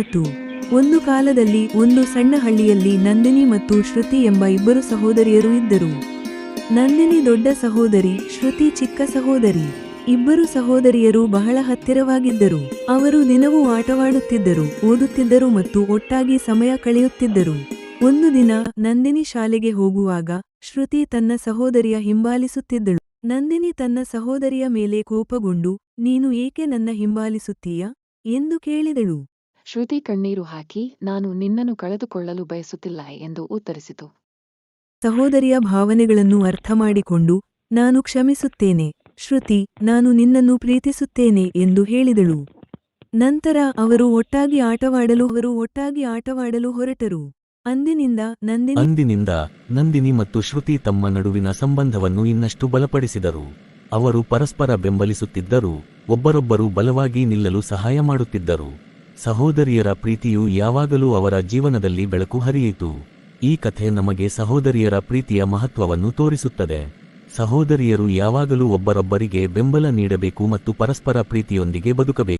ಮತ್ತು ಒಂದು ಕಾಲದಲ್ಲಿ ಒಂದು ಸಣ್ಣ ಹಳ್ಳಿಯಲ್ಲಿ ನಂದಿನಿ ಮತ್ತು ಶ್ರುತಿ ಎಂಬ ಇಬ್ಬರು ಸಹೋದರಿಯರು ಇದ್ದರು. ನಂದಿನಿ ದೊಡ್ಡ ಸಹೋದರಿ, ಶ್ರುತಿ ಚಿಕ್ಕ ಸಹೋದರಿ. ಇಬ್ಬರು ಸಹೋದರಿಯರು ಬಹಳ ಹತ್ತಿರವಾಗಿದ್ದರು. ಅವರು ದಿನವೂ ಆಟವಾಡುತ್ತಿದ್ದರು, ಓದುತ್ತಿದ್ದರು ಮತ್ತು ಒಟ್ಟಾಗಿ ಸಮಯ ಕಳೆಯುತ್ತಿದ್ದರು. ಒಂದು ದಿನ ನಂದಿನಿ ಶಾಲೆಗೆ ಹೋಗುವಾಗ ಶ್ರುತಿ ತನ್ನ ಸಹೋದರಿಯ ಹಿಂಬಾಲಿಸುತ್ತಿದ್ದಳು. ನಂದಿನಿ ತನ್ನ ಸಹೋದರಿಯ ಮೇಲೆ ಕೋಪಗೊಂಡು, ನೀನು ಏಕೆ ನನ್ನ ಹಿಂಬಾಲಿಸುತ್ತೀಯ? ಎಂದು ಕೇಳಿದಳು. ಶ್ರುತಿ ಕಣ್ಣೀರು ಹಾಕಿ ನಾನು ನಿನ್ನನ್ನು ಕಳೆದುಕೊಳ್ಳಲು ಬಯಸುತ್ತಿಲ್ಲ ಎಂದು ಉತ್ತರಿಸಿತು. ಸಹೋದರಿಯ ಭಾವನೆಗಳನ್ನು ಅರ್ಥಮಾಡಿಕೊಂಡು ನಾನು ಕ್ಷಮಿಸುತ್ತೇನೆ. ಶ್ರುತಿ ನಾನು ನಿನ್ನನ್ನು ಪ್ರೀತಿಸುತ್ತೇನೆ ಎಂದು ಹೇಳಿದಳು. ನಂತರ ಅವರು ಒಟ್ಟಾಗಿ ಆಟವಾಡಲು ಅವರು ಒಟ್ಟಾಗಿ ಆಟವಾಡಲು ಹೊರಟರು. ಅಂದಿನಿಂದ ನಂದಿನಿ ಅಂದಿನಿಂದ ನಂದಿನಿ ಮತ್ತು ಶ್ರುತಿ ತಮ್ಮ ನಡುವಿನ ಸಂಬಂಧವನ್ನು ಇನ್ನಷ್ಟು ಬಲಪಡಿಸಿದರು. ಅವರು ಪರಸ್ಪರ ಬೆಂಬಲಿಸುತ್ತಿದ್ದರು ಒಬ್ಬರೊಬ್ಬರು ಬಲವಾಗಿ ನಿಲ್ಲಲು ಸಹಾಯ ಮಾಡುತ್ತಿದ್ದರು. ಸಹೋದರಿಯರ ಪ್ರೀತಿಯು ಯಾವಾಗಲೂ ಅವರ ಜೀವನದಲ್ಲಿ ಬೆಳಕು ಹರಿಯಿತು. ಈ ಕಥೆ ನಮಗೆ ಸಹೋದರಿಯರ ಪ್ರೀತಿಯ ಮಹತ್ವವನ್ನು ತೋರಿಸುತ್ತದೆ. ಸಹೋದರಿಯರು ಯಾವಾಗಲೂ ಒಬ್ಬರೊಬ್ಬರಿಗೆ ಬೆಂಬಲ ನೀಡಬೇಕು ಮತ್ತು ಪರಸ್ಪರ ಪ್ರೀತಿಯೊಂದಿಗೆ ಬದುಕಬೇಕು.